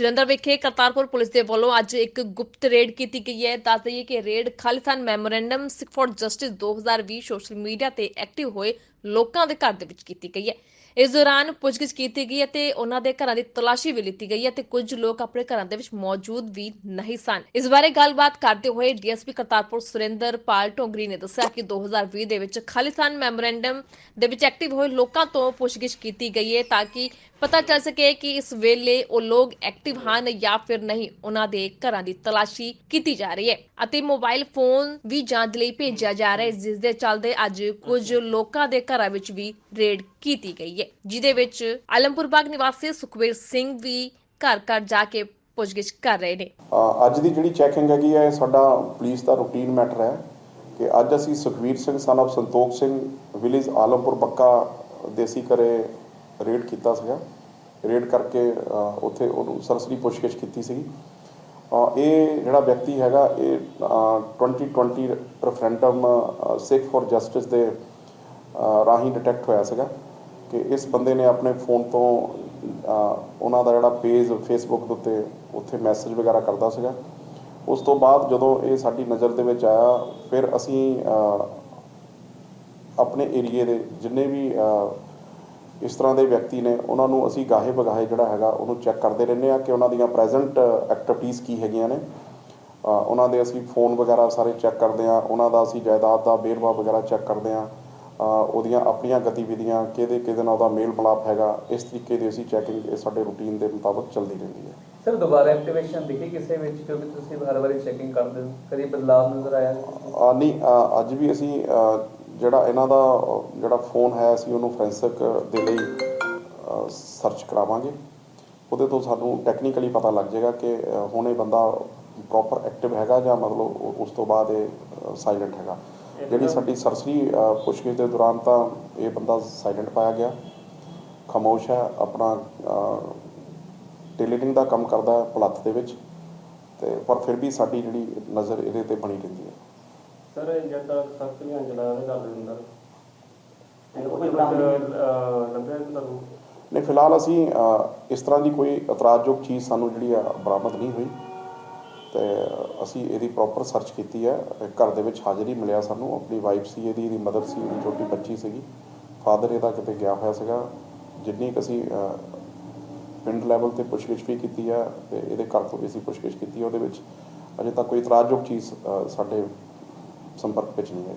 ਜਲੰਧਰ ਵਿਖੇ ਕਰਤਾਰਪੁਰ ਪੁਲਿਸ ਦੇ ਵੱਲੋਂ ਅੱਜ ਇੱਕ ਗੁਪਤ ਰੇਡ ਕੀਤੀ ਗਈ ਹੈ। ਦੱਸ ਦਈਏ ਕਿ raid Khalistan memorandum Sikh for justice 2020 social media ਤੇ ਐਕਟਿਵ ਹੋਏ ਲੋਕਾਂ ਦੇ ਘਰ ਦੇ ਵਿੱਚ ਕੀਤੀ ਗਈ ਹੈ। ਇਸ ਦੌਰਾਨ ਪੁੱਛਗਿੱਛ ਕੀਤੀ ਗਈ ਅਤੇ ਉਹਨਾਂ ਦੇ ਘਰਾਂ ਦੀ ਤਲਾਸ਼ੀ ਵੀ ਲਿੱਤੀ ਗਈ ਹੈ ਕੁਝ ਲੋਕ ਆਪਣੇ ਘਰਾਂ ਦੇ ਵਿੱਚ ਮੌਜੂਦ ਵੀ ਨਹੀਂ ਸਨ। ਇਸ ਬਾਰੇ ਗੱਲਬਾਤ ਕਰਦੇ ਹੋਏ ਡੀਐਸਪੀ ਕਰਤਾਰਪੁਰ ਸੁਰਿੰਦਰ ਪਾਲ ਢੋਂਗਰੀ ਨੇ ਦੱਸਿਆ ਕਿ 2020 ਦੇ ਵਿੱਚ ਖਾਲਿਸਤਾਨ ਮੈਮੋਰੈਂਡਮ ਦੇ ਵਿੱਚ ਐਕਟਿਵ ਹੋਏ ਲੋਕਾਂ ਤੋਂ ਪੁੱਛਗਿੱਛ ਕੀਤੀ ਗਈ ਹੈ ਤਾਂ ਕਿ ਪਤਾ ਚੱਲ ਸਕੇ ਕਿ ਇਸ ਵੇਲੇ ਉਹ ਲੋਕ ਐਕਟਿਵ ਹਨ ਜਾਂ ਫਿਰ ਨਹੀਂ। ਉਹਨਾਂ ਦੇ ਘਰਾਂ ਦੀ ਤਲਾਸ਼ੀ ਕੀਤੀ ਜਾ ਰਹੀ ਹੈ ਅਤੇ ਮੋਬਾਈਲ ਫੋਨ ਵੀ ਜਾਂਚ ਲਈ ਭੇਜਿਆ ਜਾ ਰਿਹਾ ਹੈ, ਜਿਸ ਦੇ ਚੱਲਦੇ ਅੱਜ ਕੁਝ ਲੋਕਾਂ ਦੇ ਘਰਾਂ ਵਿੱਚ ਵੀ ਰੇਡ ਕੀਤੀ ਗਈ ਹੈ, ਜਿਹਦੇ ਵਿੱਚ ਆਲਮਪੁਰ ਬਾਗ ਨਿਵਾਸੀ ਸੁਖਵੀਰ ਸਿੰਘ ਵੀ ਘਰ ਘਰ ਜਾ ਕੇ ਪੁੱਛਗਿੱਛ ਕਰ ਰਹੇ ਨੇ। ਅੱਜ ਦੀ ਜਿਹੜੀ ਚੈਕਿੰਗ ਹੈਗੀ ਹੈ ਸਾਡਾ ਪੁਲਿਸ ਦਾ ਰੂਟੀਨ ਮੈਟਰ ਹੈ ਕਿ ਅੱਜ ਅਸੀਂ Sukhvir Singh, son of Santokh Singh village Alampur Bakka ਦੇਸੀ ਘਰੇ ਰੇਡ ਕੀਤਾ ਸੀਗਾ। ਰੇਡ ਕਰਕੇ ਉੱਥੇ ਉਹਨੂੰ ਸਰਸਰੀ ਪੁੱਛਗਿੱਛ ਕੀਤੀ ਸੀਗੀ। ਇਹ ਜਿਹੜਾ ਵਿਅਕਤੀ ਹੈਗਾ, ਇਹ 2020 ਰੈਫਰੈਂਡਮ ਸਿੱਖ ਫॉर ਜਸਟਿਸ ਦੇ ਰਾਹੀਂ ਡਿਟੈਕਟ ਹੋਇਆ ਸੀਗਾ ਕਿ ਇਸ ਬੰਦੇ ਨੇ ਆਪਣੇ ਫੋਨ ਤੋਂ ਉਹਨਾਂ ਦਾ ਜਿਹੜਾ ਪੇਜ ਫੇਸਬੁੱਕ ਦੇ ਉੱਤੇ ਉੱਥੇ ਮੈਸੇਜ ਵਗੈਰਾ ਕਰਦਾ ਸੀਗਾ। ਉਸ ਤੋਂ ਬਾਅਦ ਜਦੋਂ ਇਹ ਸਾਡੀ ਨਜ਼ਰ ਦੇ ਵਿੱਚ ਆਇਆ, ਫਿਰ ਅਸੀਂ ਆਪਣੇ ਏਰੀਏ ਦੇ ਜਿੰਨੇ ਵੀ ਇਸ ਤਰ੍ਹਾਂ ਦੇ ਵਿਅਕਤੀ ਨੇ, ਉਹਨਾਂ ਨੂੰ ਅਸੀਂ ਗਾਹੇ ਬਗਾਹੇ ਜਿਹੜਾ ਹੈਗਾ, ਉਹਨੂੰ ਚੈੱਕ ਕਰਦੇ ਰਹਿੰਦੇ ਆ ਕਿ ਉਹਨਾਂ ਦੀਆਂ ਪ੍ਰੈਜ਼ੈਂਟ ਐਕਟੀਵਿਟੀਜ਼ ਕੀ ਹੈਗੀਆਂ ਨੇ। ਉਹਨਾਂ ਦੇ ਅਸੀਂ ਫੋਨ ਵਗੈਰਾ ਸਾਰੇ ਚੈੱਕ ਕਰਦੇ ਆ ਉਹਨਾਂ ਦਾ ਅਸੀਂ ਜਾਇਦਾਦ ਦਾ ਵੇਰਵਾ ਵਗੈਰਾ ਚੈੱਕ ਕਰਦੇ ਆ ਉਹਦੀਆਂ ਆਪਣੀਆਂ ਗਤੀਵਿਧੀਆਂ ਕਿਹਦੇ ਕਿਹਦੇ ਨਾਲ ਉਹਦਾ ਮੇਲ ਮਿਲਾਪ ਹੈਗਾ ਇਸ ਤਰੀਕੇ ਦੀ ਅਸੀਂ ਚੈਕਿੰਗ ਸਾਡੇ ਰੂਟੀਨ ਦੇ ਮੁਤਾਬਕ ਚੱਲਦੀ ਰਹਿੰਦੀ ਹੈ। ਸਰ ਦੁਬਾਰਾ ਐਕਟੀਵੇਸ਼ਨ ਦਿਖੀ ਕਿਸੇ ਵਿੱਚ ਕਿਉਂਕਿ ਤੁਸੀਂ ਹਰ ਵਾਰੀ ਚੈਕਿੰਗ ਕਰਦੇ ਹੋ? ਕਦੀ ਬਦਲਾਅ ਨਜ਼ਰ ਆਇਆ? ਅ, ਨਹੀਂ ਅੱਜ ਵੀ ਅਸੀਂ ਜਿਹੜਾ ਇਹਨਾਂ ਦਾ ਜਿਹੜਾ ਫੋਨ ਹੈ ਅਸੀਂ ਉਹਨੂੰ ਫੋਰੈਂਸਿਕ ਦੇ ਲਈ ਸਰਚ ਕਰਾਵਾਂਗੇ। ਉਹਦੇ ਤੋਂ ਸਾਨੂੰ ਟੈਕਨੀਕਲੀ ਪਤਾ ਲੱਗ ਜਾਏਗਾ ਕਿ ਹੁਣ ਇਹ ਬੰਦਾ ਪ੍ਰੋਪਰ ਐਕਟਿਵ ਹੈਗਾ ਜਾਂ ਮਤਲਬ ਉਸ ਤੋਂ ਬਾਅਦ ਇਹ ਸਾਇਲੈਂਟ ਹੈਗਾ। ਜਿਹੜੀ ਸਾਡੀ ਸਰਸਰੀ ਪੁੱਛਗਿੱਛ ਦੇ ਦੌਰਾਨ ਤਾਂ ਇਹ ਬੰਦਾ ਸਾਇਲੈਂਟ ਪਾਇਆ ਗਿਆ। ਖਾਮੋਸ਼ ਹੈ ਆਪਣਾ ਟੇਲਰਿੰਗ ਦਾ ਕੰਮ ਕਰਦਾ ਹੈ ਭਲੱਥ ਦੇ ਵਿੱਚ। ਤੇ ਪਰ ਫਿਰ ਵੀ ਸਾਡੀ ਜਿਹੜੀ ਨਜ਼ਰ ਇਹਦੇ ਤੇ ਬਣੀ ਰਹਿੰਦੀ ਹੈ। ਸਰ ਜਿਹੜਾ ਸਖਤ ਨਹੀਂ ਘਰ ਦੇ ਅੰਦਰ। ਲੱਭਿਆ ਤੁਹਾਨੂੰ? ਨਹੀਂ ਫਿਲਹਾਲ ਅਸੀਂ ਅ, ਇਸ ਤਰ੍ਹਾਂ ਦੀ ਕੋਈ ਇਤਰਾਜ਼ਯੋਗ ਚੀਜ਼ ਸਾਨੂੰ ਜਿਹੜੀ ਆ ਬਰਾਮਦ ਨਹੀਂ ਹੋਈ। ਤੇ ਅਸੀਂ ਇਹਦੀ ਪ੍ਰੋਪਰ ਸਰਚ ਕੀਤੀ ਹੈ। ਘਰ ਦੇ ਵਿੱਚ ਹਾਜ਼ਰੀ ਮਿਲਿਆ ਸਾਨੂੰ। ਆਪਣੀ ਵਾਈਫ ਸੀ, ਇਹਦੀ ਇਹਦੀ ਮਦਰ ਸੀ ਇਹਦੀ ਛੋਟੀ ਬੱਚੀ ਸੀਗੀ। ਫਾਦਰ ਇਹਦਾ ਕਿਤੇ ਗਿਆ ਹੋਇਆ ਸੀਗਾ। ਜਿੰਨੀ ਕੁ ਅਸੀਂ ਪਿੰਡ ਲੈਵਲ ਤੇ ਪੁੱਛਗਿੱਛ ਵੀ ਕੀਤੀ ਹੈ ਤੇ ਇਹਦੇ ਘਰ ਤੋਂ ਵੀ ਅਸੀਂ ਪੁੱਛਗਿੱਛ ਕੀਤੀ ਉਹਦੇ ਵਿੱਚ ਅਜੇ ਤੱਕ ਕੋਈ ਇਤਰਾਜ਼ਯੋਗ ਚੀਜ਼ ਸਾਡੇ ਸੰਪਰਕ ਵਿੱਚ ਨਹੀਂ ਹੈ